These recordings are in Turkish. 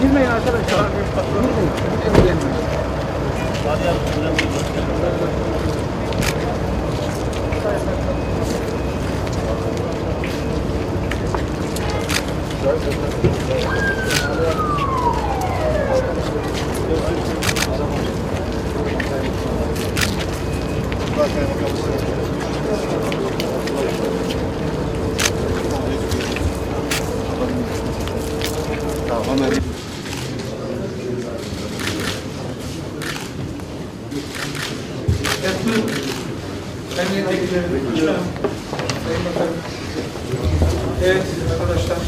Girmeyin arkadaşlar. Girmeyin. Evet arkadaşlar.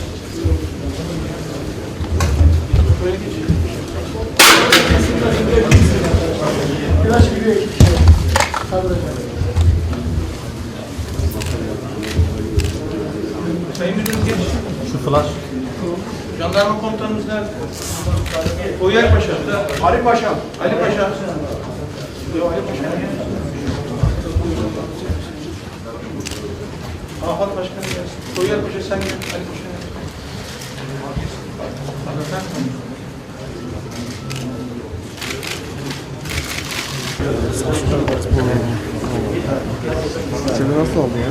Böyle geçelim. Biraz gibi Sayın Müdürüm geç. Şu flash. Jandarma komutanımız nerede? Uyar Paşa. Ali Paşa. Ali Paşa. Yok Ali Paşa. Afat Başkanı gelsin. Uyar Paşa sen gel. Ali Paşa. Şimdi nasıl oldu ya?